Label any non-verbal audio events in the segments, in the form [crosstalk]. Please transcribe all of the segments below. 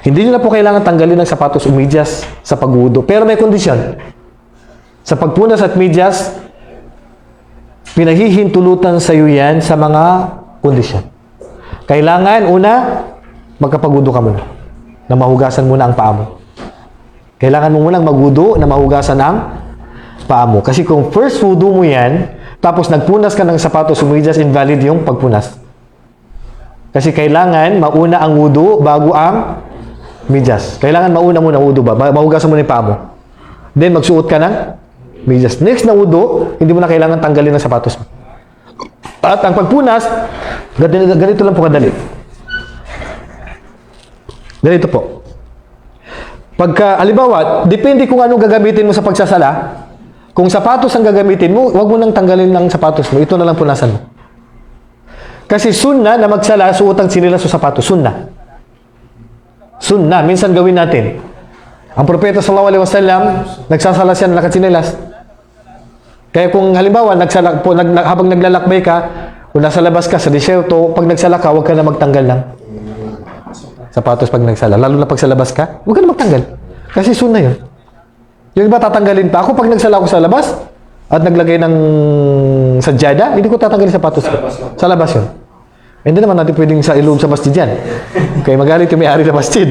Hindi nyo na po kailangan tanggalin ng sapatos o medyas sa pagwudo. Pero may kondisyon. Sa pagpunas at medyas, pinahihintulutan sa iyo yan sa mga kondisyon. Kailangan, una, magkapagwudo ka muna. Na mahugasan muna ang paa mo. Kailangan mo munang magwudo na mahugasan ang paa mo. Kasi kung first wudo mo yan, tapos nagpunas ka ng sapatos o medyas, invalid yung pagpunas. Kasi kailangan mauna ang wudu bago ang medyas. Kailangan mauna muna wudu ba? Ma- Mahugasan mo na yung paa mo. Then magsuot ka ng medyas. Next na wudu, hindi mo na kailangan tanggalin ang sapatos mo. At ang pagpunas, ganito, ganito lang po kadali. Ganito po. Pagka, alibawa, depende kung anong gagamitin mo sa pagsasala. Kung sapatos ang gagamitin mo, wag mo nang tanggalin ng sapatos mo. Ito na lang punasan mo. Kasi sunna na magsala, suot ang sinilas o sapatos. Sunna. Sunna. Minsan gawin natin. Ang propeta sallallahu alaihi wasallam, nagsasala siya ng sinilas. Kaya kung halimbawa, nagsala, po, nag- habang naglalakbay ka, kung nasa labas ka sa disyerto, pag nagsala ka, huwag ka na magtanggal ng sapatos pag nagsala. Lalo na pag sa labas ka, huwag ka na magtanggal. Kasi sunna yun. Yung iba tatanggalin pa. Ako pag nagsala ako sa labas, at naglagay ng sadyada, hindi ko tatanggalin sapatos ko. Sa labas yun. Hindi naman natin pwedeng sa iloob sa masjid yan. Okay, magalit yung may-ari ng masjid.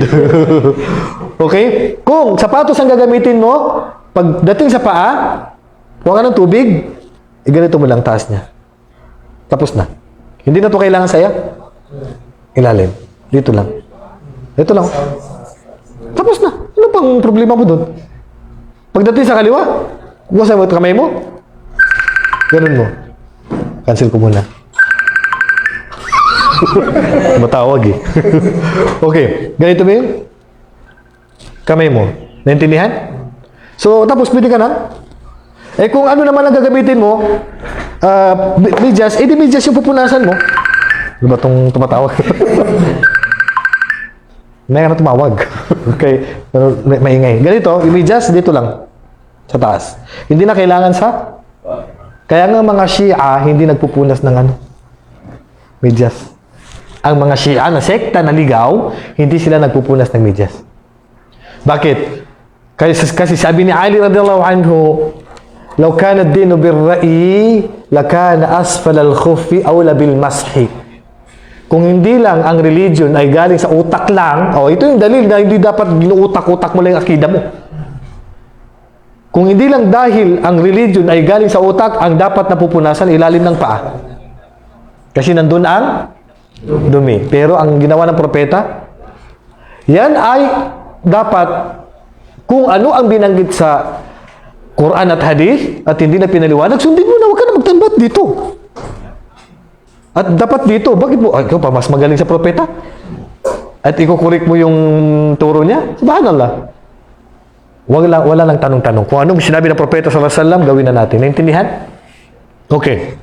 [laughs] okay? Kung sapatos ang gagamitin mo, pagdating sa paa, huwag ka ng tubig, iganito mo lang taas niya. Tapos na. Hindi na to kailangan saya. Ilalim. Dito lang. Dito lang. Tapos na. Ano pang problema mo doon? Pagdating sa kaliwa, kukuha mo kamay mo. Ganun mo. Cancel ko muna. [laughs] Matawag eh. [laughs] okay. Ganito ba yun? Kamay mo. Naintindihan? So, tapos pwede ka na. Eh kung ano naman ang gagamitin mo, uh, medyas, eh di medyas yung pupunasan mo. Ano ba itong tumatawag? [laughs] May na tumawag. okay. May, maingay. Ganito, medyas, dito lang. Sa taas. Hindi na kailangan sa... Kaya nga mga Shia, hindi nagpupunas ng ano? Medyas Ang mga Shia na sekta na ligaw, hindi sila nagpupunas ng medyas. Bakit? Kasi, kasi sabi ni Ali radhiyallahu anhu, لو كان الدين بالرأي لكان أسفل الخف أولى بالمسح kung hindi lang ang religion ay galing sa utak lang, oh, ito yung dalil na hindi dapat ginuutak-utak mo lang yung akida mo. Kung hindi lang dahil ang religion ay galing sa utak, ang dapat napupunasan ilalim ng paa. Kasi nandun ang dumi. Pero ang ginawa ng propeta, yan ay dapat kung ano ang binanggit sa Quran at Hadith at hindi na pinaliwanag, sundin mo na, huwag ka na magtambat dito. At dapat dito, bakit mo, ikaw pa mas magaling sa propeta? At ikukurik mo yung turo niya? Subhanallah. Wala, wala lang tanong-tanong. Kung anong sinabi ng propeta alaihi wasallam, gawin na natin. Naintindihan? Okay.